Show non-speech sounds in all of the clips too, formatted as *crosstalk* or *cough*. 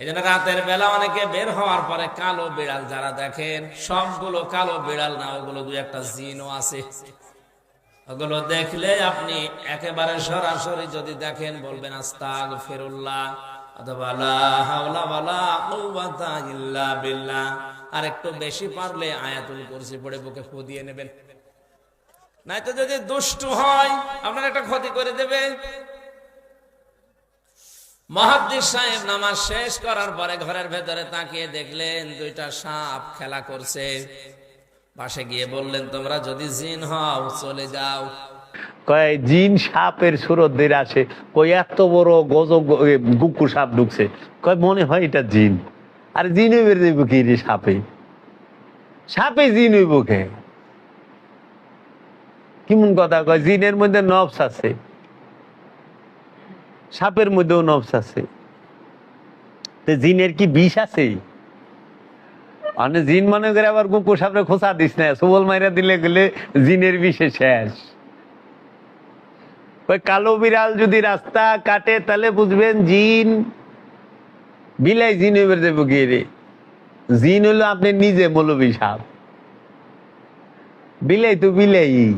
এই জন্য রাতের বেলা অনেকে বের হওয়ার পরে কালো বিড়াল যারা দেখেন, সবগুলো কালো বিড়াল না, ওগুলো দুই একটা জিনও আছে। ওগুলো দেখলে আপনি একেবারে সরাসরি যদি দেখেন, বলবেন আস্তাগ ফিরুল্লাহ আর একটু বেশি পারলে আয়াতুল কুরসি পড়ে বুকে ফু দিয়ে নেবেন। নয়তো যদি দুষ্টু হয়, আপনার একটা ক্ষতি করে দেবে। মহাদ্দিস সাহেব নামাজ শেষ করার পরে ঘরের ভেতরে তাকিয়ে দেখলেন দুইটা সাপ খেলা করছে। পাশে গিয়ে বললেন, তোমরা যদি জিন হও, চলে যাও। মনে হয় কেমন কথা? কয়, জিনের মধ্যে নবস আছে। সাপের মধ্যেও নবস আছে। জিনের কি বিষ আছে? মানে জিন মনে করে আবার কুকুর সাপরে খোঁচা দিস না, সুবল মাইরা দিলে গেলে জিনের বিষে শেষ। ওই কালো বিড়াল যদি রাস্তা কাটে, তাহলে বুঝবেন জিন বিলাই জিন এবার দেবো গিয়ে জিন হলো আপনি নিজে মৌলবী সাপ। বিলাই তো বিলাই।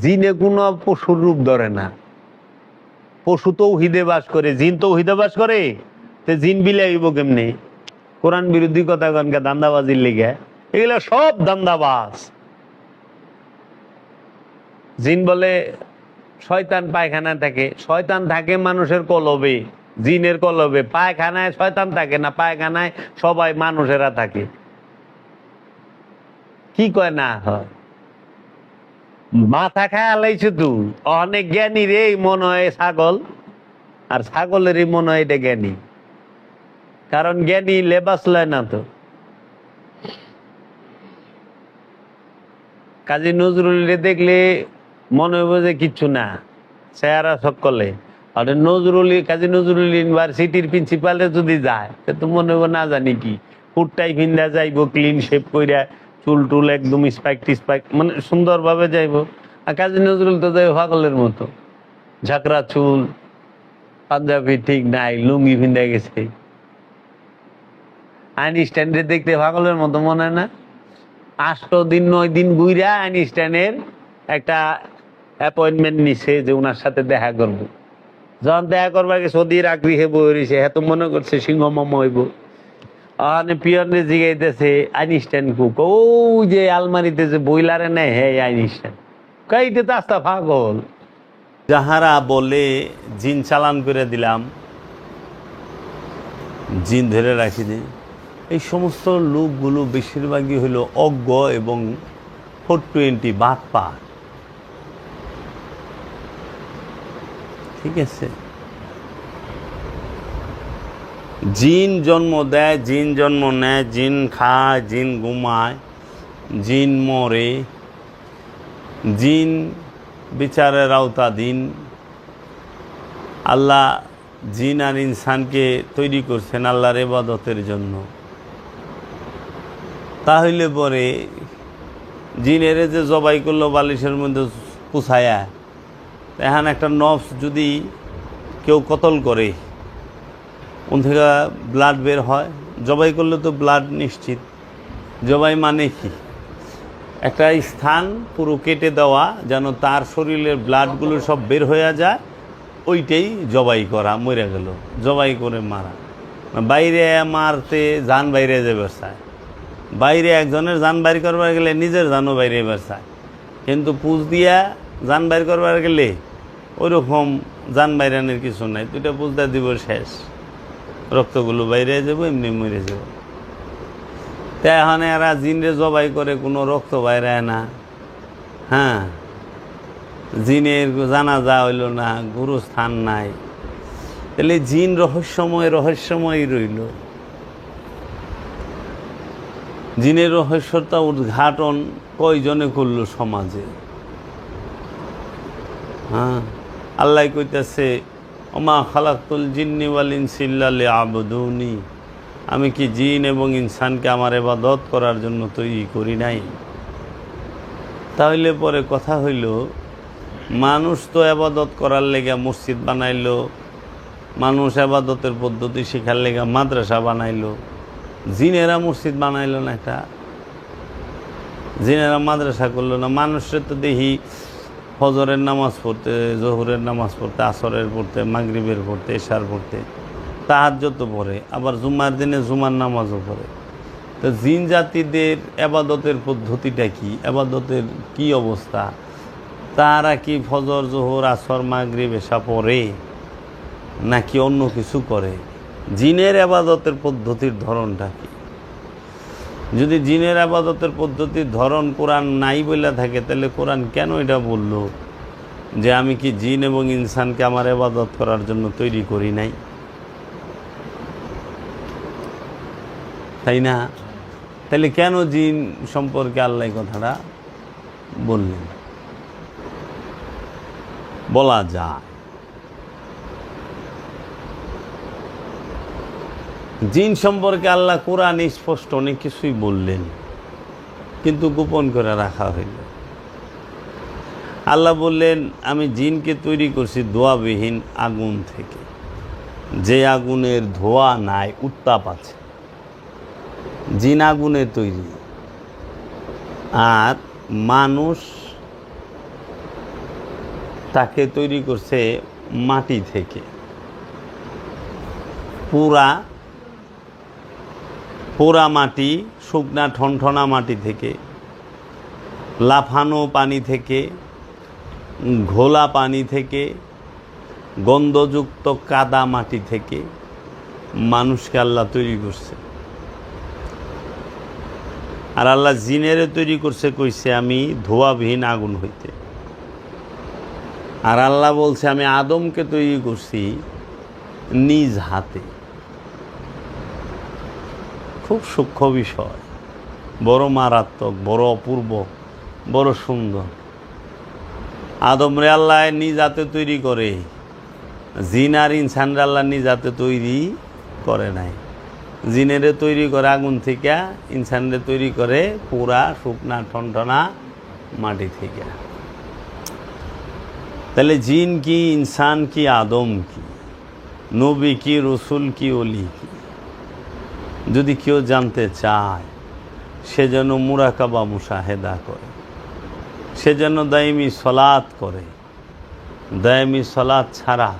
জিনে কোনো পশুর রূপ ধরে না। পশু তো হিদে বাস করে, জিন তো হিদে বাস করে, তে জিন বিলাই হইব কেমনি? কোরআন বিরোধী কথা কনকা দান্দাবাজির লেগে। এগুলো সব দান্দাবাজ। জিন বলে, শয়তান পায়খানা থাকে। শয়তান থাকে মানুষের কলবে, জিনের কলবে। পায়খানায় শয়তান থাকে না, পায়খানায় সবাই মানুষেরা থাকে। কি কয় না হয়? মাথা খায় আলাইছে তুই অনেক জ্ঞানী রে মনে হয় ছাগল। আর ছাগলেরই মনে হয় এটা জ্ঞানী। কারণ জ্ঞানী লেবাস লয় না তো। কাজী নজরুলের দেখলে মনে হবে যে কিচ্ছু না। চেহারা সকলে আর নজরুল, কাজী নজরুল ইউনিভার্সিটির প্রিন্সিপালে যদি যায় তো মনে হবে না জানি কি। ফুটটাই ফিন্দা যাইব ক্লিন শেপ কইরা চুল টুল একদম স্পাইক টিস্পাইক মানে সুন্দরভাবে যাইব। আর কাজী নজরুল তো যাই পাগলের মতো। ঝাঁকড়া চুল, পাঞ্জাবি ঠিক নাই, লুঙ্গি ফিন্দা গেছে। আইনস্টাইনরে দেখতে পাগলের মতো মনে হয় না? আষ্ট দিন নয় দিন ঘুরা আইনস্টাইনের একটা অ্যাপয়েন্টমেন্ট নিছে যে ওনার সাথে দেখা করব। যখন দেখা করবার গেছে সদির আগ্রহে বই রয়েছে এত মনে করছে সিংহ মাম হইব। আর পিয়নে জিগাইতেছে আইনস্টাইন কুক। ও যে আলমারিতে যে বইলারে নেয়, হে আইনস্টাইন। কাইতে তো আস্তা পাগল। যাহারা বলে, জিন চালান করে দিলাম, জিন ধরে রাখি দিই এই সমস্ত লোকগুলো বেশিরভাগই হলো অজ্ঞ এবং ফোর টোয়েন্টি বাদ পা ঠিক আছে? জিন জন্ম দেয়, জিন জন্ম নেয়, জিন খায়, জিন ঘুমায়, জিন মরে, জিন বিচারের আওতাধীন। আল্লাহ জিন আর ইনসানকে তৈরি করছেন আল্লাহর এবাদতের জন্য। তাহলে পরে জিনের যে জবাই করল বালিশের মধ্যে পুছায়া, এখন একটা নফস যদি কেউ কতল করে ওন থেকে ব্লাড বের হয়। জবাই করলে তো ব্লাড নিশ্চিত। জবাই মানে কি? একটা স্থান পুরো কেটে দেওয়া যেন তার শরীরের ব্লাডগুলো সব বের হয়ে যায়, ওইটাই জবাই করা, মরে গেল, জবাই করে মারা। বাইরে মারতে যান বাইরে যে চায় বাইরে একজনের যান বাইর করবার গেলে নিজের জানও বাইরে চায় কিন্তু পুজ দিয়া যান বাইর করবার গেলে ওইরকম যান বাইরানের কিছু নাই। দুইটা পুজদা দিব শেষ। রক্তগুলো বাইরে যাব, এমনি মরে যাব। তা এখন এরা জিনরে জবাই করে, কোনো রক্ত বাইরায় না। হ্যাঁ? জিনের জানাজা হইল না গুরু স্থান নাই। তাহলে জিন রহস্যময় রহস্যময় রইল। জিনের রহস্যটা উদ্ঘাটন কয়জনে করল সমাজে? হ্যাঁ? আল্লাহ কইতাছে ওমা খালাকুল জিন্নি ওয়াল ইনসিল্লালে আবদৌনি আমি কি জিন এবং ইনসানকে আমার এবাদত করার জন্য তৈরি করি নাই? তাহলে পরে কথা হইল, মানুষ তো আবাদত করার লেগে মসজিদ বানাইলো, মানুষ আবাদতের পদ্ধতি শেখার লেগা মাদ্রাসা বানাইলো। জিনেরা মসজিদ বানাইলো না একটা জিনেরা মাদ্রাসা করল না? মানুষের তো দেখি ফজরের নামাজ পড়তে, জহুরের নামাজ পড়তে, আসরের পড়তে, মাগরিবের পড়তে, এশার পড়তে তাহাজ্জত পড়ে, আবার জুমার দিনে জুমার নামাজও পড়ে। তো জিন জাতিদের আবাদতের পদ্ধতিটা কি? আবাদতের কি অবস্থা? তারা কি ফজর, জোহর, আসর, মাগরিব এসা পড়ে, নাকি অন্য কিছু করে? জিনের আবাদতের পদ্ধতির ধরনটা কি? যদি জিনের আবাদতের পদ্ধতির ধরন কোরআন নাই বলে থাকে, তাহলে কোরআন কেন এটা বলল? যে আমি কি জিন এবং ইনসানকে আমার আবাদত করার জন্য তৈরি করি নাই? তাই না? তাহলে কেন জিন সম্পর্কে আল্লাহ কথাটা বললেন? বলা যায়। জিন সম্পর্কে আল্লাহ কোরআন স্পষ্ট অনেক কিছুই বললেন, কিন্তু গোপন করে রাখা হইল। আল্লাহ বললেন, আমি জিনকে তৈরি করছি ধোয়াবিহীন আগুন থেকে। যে আগুনের ধোয়া নাই, উত্তাপ আছে। জিন আগুনের তৈরি। আর মানুষ তাকে তৈরি করছে মাটি থেকে। পুরা পোড়া মাটি, শুকনা ঠনঠনা মাটি থেকে, লাফানো পানি থেকে, ঘোলা পানি থেকে, গন্ধযুক্ত কাদা মাটি থেকে মানুষকে আল্লাহ তৈরি করছে। আর আল্লাহ জিনেরে তৈরি করছে কইছে, আমি ধোয়াবিহীন আগুন হইতে। আর আল্লাহ বলছে, আমি আদমকে তৈরি করছি নিজ হাতে। খুব সূক্ষ্ম বিষয়। বড় মারাত্মক, বড় অপূর্ব, বড় সুন্দর। আদম রে আল্লাহ নিজ হাতে তৈরি করে। জিন আর ইনসানরে আল্লাহ নিজ হাতে তৈরি করে নাই। জিনেরে তৈরি করে আগুন থেকে ইনসানরে তৈরি করে পুরা শুকনা, ঠনঠনা মাটি থেকে। তাহলে জিন কি, ইনসান কি, আদম কি? নবী কি, রসুল কি, অলি কি? যদি কেউ জানতে চায়, সে যেন মুরাকাবা মুশাহেদা করে, সে যেন দায়মি সলাৎ করে, দায়মি সলাৎ ছাড়া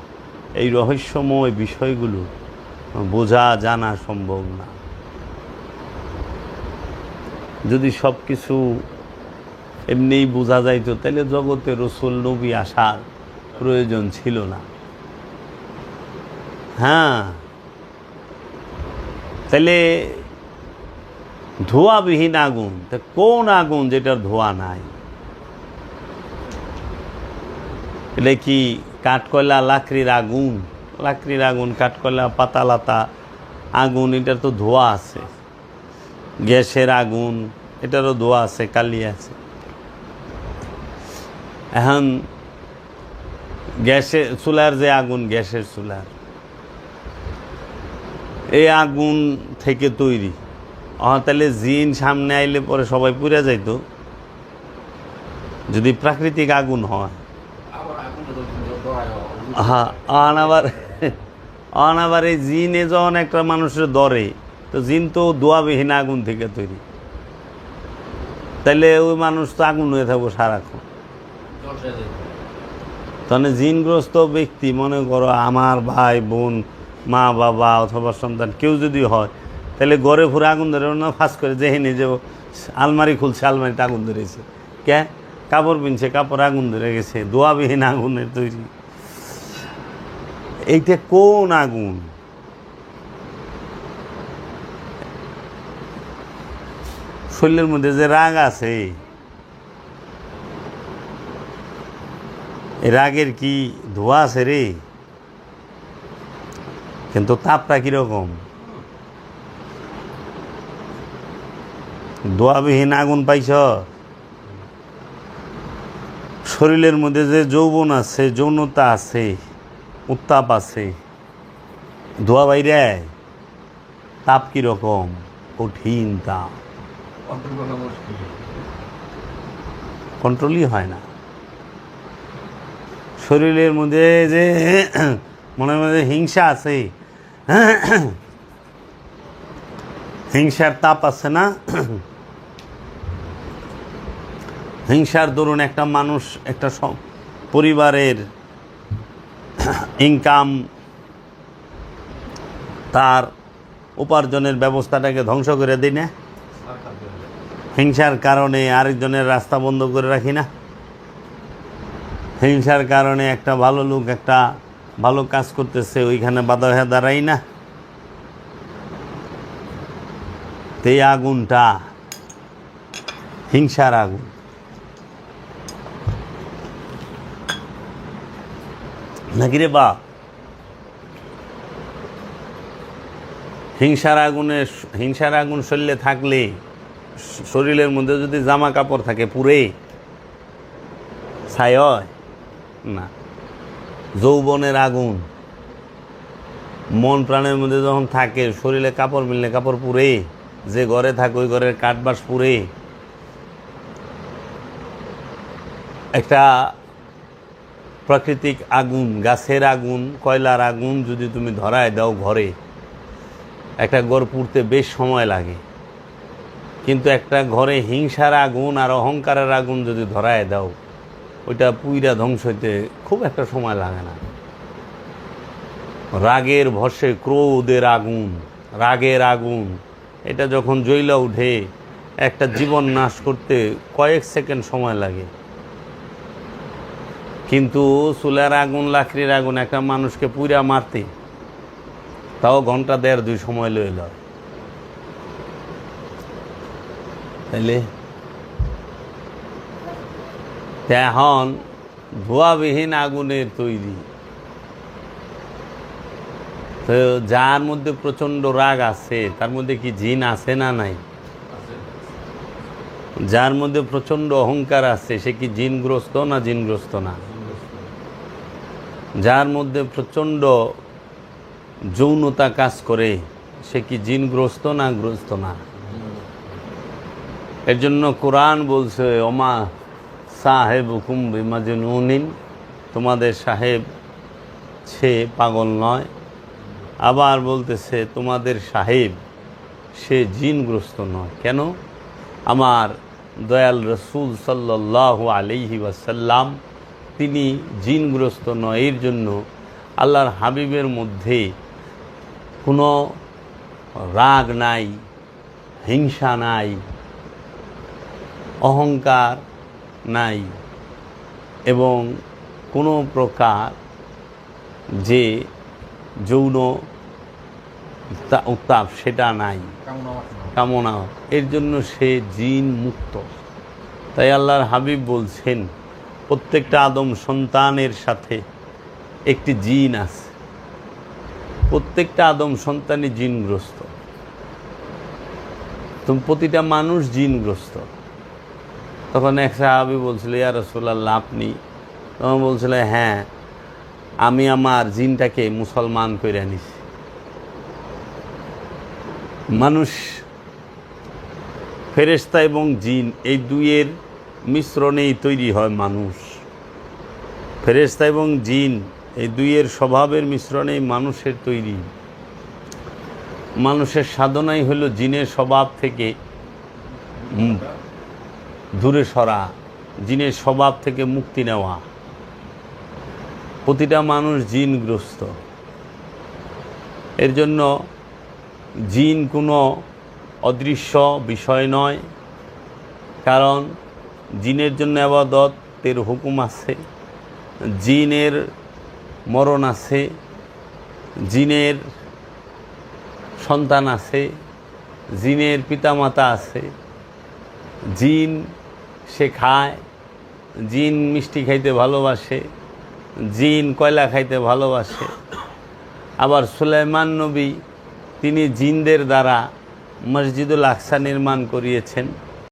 এই রহস্যময় বিষয়গুলো বোঝা জানা সম্ভব না। যদি সব কিছু এমনিই বোঝা যাইতো তাহলে জগতে রসুল, নবী আসার প্রয়োজন ছিল না। হ্যাঁ তাহলে ধোঁয়াবিহীন আগুন, তা কোন আগুন যেটার ধোঁয়া নাই? এটা কি কাঠকয়লা লাকড়ির আগুন? লাকড়ির আগুন, কাঠকয়লা, পাতালাতা আগুন, এটার তো ধোঁয়া আছে। গ্যাসের আগুন, এটারও ধোঁয়া আছে, কালি আছে। এখন গ্যাসের চুলার যে আগুন, গ্যাসের চুলার এই আগুন থেকে তৈরি। অহ তাহলে জিন সামনে আইলে পরে সবাই পুড়ে যাইতো। যদি প্রাকৃতিক আগুন হয়। হ্যাঁ আবার অন আবার এই জিনে যখন একটা মানুষের দরে তো জিন তো দোয়াবিহীন আগুন থেকে তৈরি। তাহলে ওই মানুষ তো আগুন হয়ে থাকব সারাক্ষণ। তাহলে জিনগ্রস্ত ব্যক্তি মনে করো আমার ভাই বোন মা, বাবা অথবা সন্তান কেউ যদি হয়, তাহলে গড়ে ফুরে আগুন ধরে না ফাঁস করে যেহেনি যে আলমারি খুলছে, আলমারিতে আগুন ধরেছে। কে? কাপড় পিনছে কাপড় আগুন ধরে গেছে, দোয়াবিহীন আগুনের তৈরি। এইটা কোন আগুন? শরীরের মধ্যে যে রাগ আছে রাগের কি ধোয়া আছে রে? কিন্তু তাপটা কীরকম? দোয়াবিহীন আগুন পাইছ? শরীরের মধ্যে যে যৌবন আছে, যৌনতা আছে, উত্তাপ আছে, ধোয়া বাইরে, তাপ কীরকম? কঠিন তাপ। কন্ট্রোলই হয় না। শরীরের মধ্যে যে মনে মধ্যে হিংসা আছে *coughs* হিংসার তাপ আছে না? *coughs* হিংসার দরুন একটা মানুষ, একটা পরিবারের *coughs* ইনকাম তার উপার্জনের ব্যবস্থাটাকে ধ্বংস করে দিই না? হিংসার কারণে আরেকজনের রাস্তা বন্ধ করে রাখি না? হিংসার কারণে একটা ভালো লোক, একটা ভালো কাজ করতেছে, ওইখানে বাধা হয়ে দাঁড়াই না। তো আগুনটা, হিংসার আগুন। নাকি রে বা হিংসার আগুনে, হিংসার আগুন শরীরে থাকলে শরীরের মধ্যে যদি জামা কাপড় থাকে পুরে ছায় না। যৌবনের আগুন। মন প্রাণের মধ্যে যখন থাকে, শরীরে কাপড় মিললে কাপড় পুরে যে ঘরে থাকে ওই ঘরের কাঠবাস পুরে একটা প্রাকৃতিক আগুন, গাছের আগুন, কয়লার আগুন যদি তুমি ধরায় দাও ঘরে, একটা ঘর পুড়তে বেশ সময় লাগে। কিন্তু একটা ঘরে হিংসার আগুন আর অহংকারের আগুন যদি ধরায় দাও ওইটা পুইরা ধ্বংস হইতে খুব একটা সময় লাগে না। রাগের ভসে ক্রোধের আগুন, রাগের আগুন। এটা যখন জ্বইলা উঠে, একটা জীবন নাশ করতে কয়েক সেকেন্ড সময় লাগে। কিন্তু চুলার আগুন, লাকড়ির আগুন, একটা মানুষকে পুইরা মারতে, তাও ঘণ্টা দেড় দুই সময় লইল। তাইলে এখন ধোয়াবিহীন আগুনের তৈরি। তো যার মধ্যে প্রচণ্ড রাগ আছে, তার মধ্যে কি জিন আছে না নাই? যার মধ্যে প্রচণ্ড অহংকার আছে, সে কি জিনগ্রস্ত না জিনগ্রস্ত না? যার মধ্যে প্রচণ্ড যৌনতা কাজ করে, সে কি জিনগ্রস্ত না গ্রস্ত না? এর জন্য কোরআন বলছে, ওমা সাহেব হুকুম বিমাজনুনিন। তোমাদের সাহেব সে পাগল নয়। আবার বলতেছে, তোমাদের সাহেব সে জিনগ্রস্ত নয়। কেন? আমার দয়াল রসুল সাল্লাহ আলিহি ওয়াসাল্লাম, তিনি জিনগ্রস্ত নয়। এর জন্য আল্লাহর হাবিবের মধ্যে কোনো রাগ নাই, হিংসা নাই, অহংকার নাই। এবং কোনো প্রকার যে যৌন উত্তাপ সেটা নাই। কামনা এর জন্য সে জিন মুক্ত। তাই আল্লাহর হাবিব বলছেন প্রত্যেকটা আদম সন্তানের সাথে একটি জিন আছে। প্রত্যেকটা আদম সন্তানই জিনগ্রস্ত। তো প্রতিটা মানুষ জিনগ্রস্ত। তখন এক সাহাবি বলছিল, ইয়া রসুল্লাহ আপনি? তখন বলছিল হ্যাঁ আমি আমার জিনটাকে মুসলমান করে নিছি। মানুষ, ফেরেশতা এবং জিন এই দুইয়ের মিশ্রণেই তৈরি হয় মানুষ। ফেরেশতা এবং জিন এই দুইয়ের স্বভাবের মিশ্রণেই মানুষের তৈরি। মানুষের সাধনাই হলো জিনের স্বভাব থেকে দূরে সরা, জিনের স্বভাব থেকে মুক্তি নেওয়া। প্রতিটা মানুষ জিনগ্রস্ত। এর জন্য জিন কোনো অদৃশ্য বিষয় নয়, কারণ জিনের জন্য আবাদতের হুকুম আছে, জিনের মরণ আছে, জিনের সন্তান আছে, জিনের পিতামাতা আছে, জিন সে খায়, জিন মিষ্টি খাইতে ভালোবাসে, জিন কয়লা খাইতে ভালোবাসে। আবার সুলাইমান নবী তিনি জিনদের দ্বারা মসজিদুল আকসা নির্মাণ করিয়েছেন।